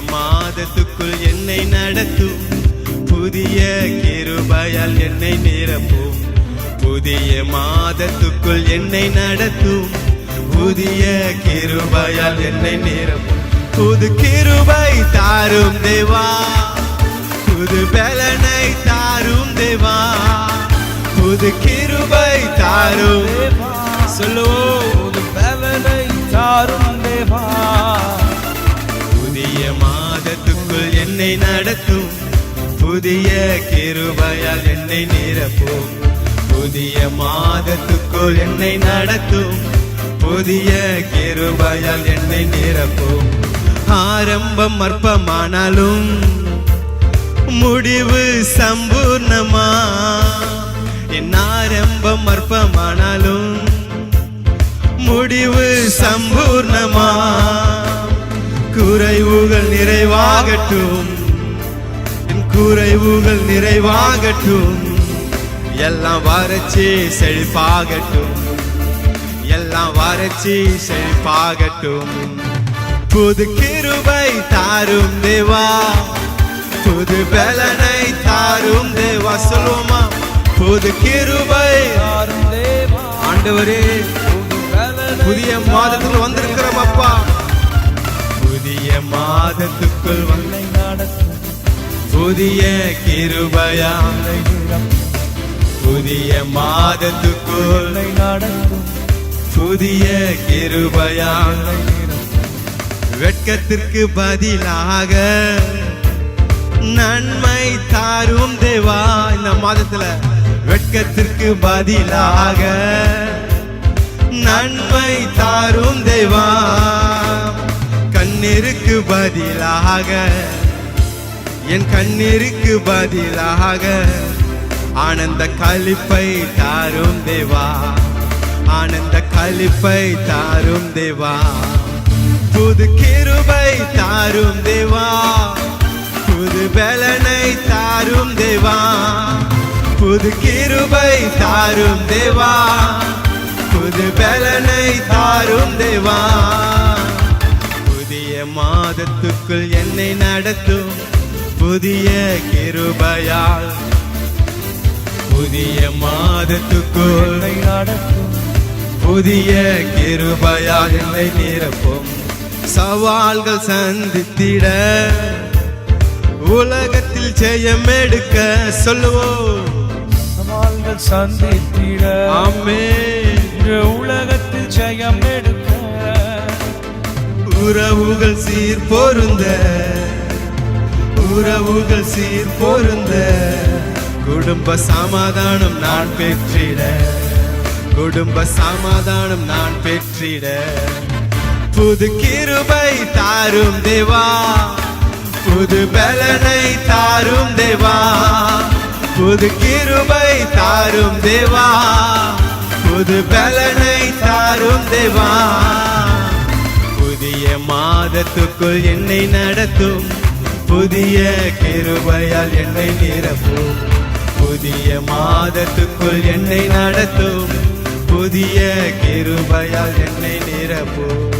மாதத்துக்குள் என்னை நடத்தும். புதிய கிருபையால் என்னை நிரப்பும். புதிய மாதத்துக்குள் என்னை நடத்தும். புதிய கிருபையால் என்னை நிரப்பும். புது கிருபை தாரும் தேவா. புது பலனை தாரும் தேவா. புது கிருபை தாரும் தேவா. சொல்லுவோம். புது பலனை தாரும் தேவா. புதிய மாதத்துக்குள் என்னை நடத்தும். புதிய கிருபையால் என்னை நிரப்பும். புதிய மாதத்துக்குள் என்னை நடத்தும். புதிய கிருபையால் என்னை நிரப்பும். ஆரம்பம் அற்பமானாலும் முடிவு சம்பூர்ணமா? என் ஆரம்பம் அற்பமானாலும் முடிவு சம்பூர்ணமா? குறைவுகள் நிறைவாகட்டும். என் குறைவுகள் நிறைவாகட்டும். எல்லாம் வறட்சி செழிப்பாகட்டும். எல்லாம் வறட்சி செழிப்பாகட்டும். புது கிருபை தாரும் தேவா. புது பலனை தாரும் தேவா. சொல்லுவோமா? புது கிருபை ஆண்டவரே புதிய மாதத்தில் மாதத்துக்குள் வல்லை என்னை நடத்தும் புதிய கிருபையா புதிய மாதத்துக்குள் என்னை நடத்தும் புதிய கிருபையா வெட்கத்திற்கு பதிலாக நன்மை தாரும் தேவா இந்த மாதத்துல வெட்கத்திற்கு பதிலாக நன்மை தாரும் தேவா கண்ணீருக்கு பதிலாக என் கண்ணீருக்கு பதிலாக ஆனந்த களிப்பை தாரும் தேவா ஆனந்த களிப்பை தாரும் தேவா. புது கிருபை தாரும் தேவா புது பலனை தாரும் தேவா. புது கிருபை தாரும் தேவா புது பலனை தாரும் தேவா. மாதத்துக்குள் என்னை நடத்தும் புதிய கிருபையால். புதிய மாதத்துக்குள் நடத்தும் புதிய கிருபையால் என்னை நிரப்பும். சவால்கள் சந்தித்திட உலகத்தில் ஜெயம் எடுக்க சொல்லுவோம். சவால்கள் சந்தித்திட ஆமே உறவுகள் சீர் பொருந்த உறவுகள் சீர் பொருந்த. குடும்ப சமாதானம் நான் பெற்றிட குடும்ப சமாதானம் நான் பெற்றிட. புது கிருபை தாரும் தேவா புது பலனை தாரும் தேவா. புது கிருபை தாரும் தேவா புது பலனை தாரும் தேவா. மாதத்துக்குள் என்னை நடத்தும். புதிய கிருபையால் என்னை நிரப்பும். புதிய மாதத்துக்குள் என்னை நடத்தும். புதிய கிருபையால் என்னை நிரப்பும்.